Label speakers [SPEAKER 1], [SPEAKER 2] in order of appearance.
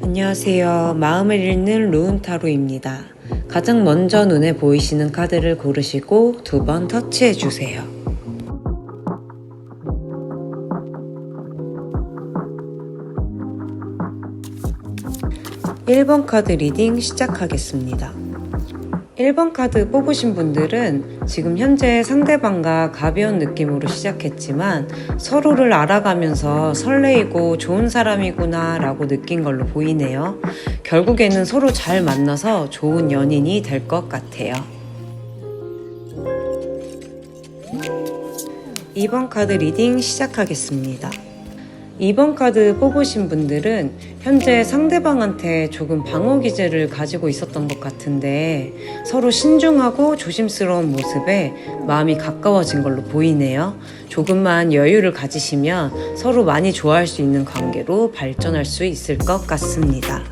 [SPEAKER 1] 안녕하세요. 마음을 읽는 루운타로입니다. 가장 먼저 눈에 보이시는 카드를 고르시고 두 번 터치해 주세요. 1번 카드 리딩 시작하겠습니다. 1번 카드 뽑으신 분들은 지금 현재 상대방과 가벼운 느낌으로 시작했지만 서로를 알아가면서 설레이고 좋은 사람이구나 라고 느낀 걸로 보이네요. 결국에는 서로 잘 만나서 좋은 연인이 될 것 같아요. 2번 카드 리딩 시작하겠습니다. 2번 카드 뽑으신 분들은 현재 상대방한테 조금 방어 기제를 가지고 있었던 것 같은데 서로 신중하고 조심스러운 모습에 마음이 가까워진 걸로 보이네요. 조금만 여유를 가지시면 서로 많이 좋아할 수 있는 관계로 발전할 수 있을 것 같습니다.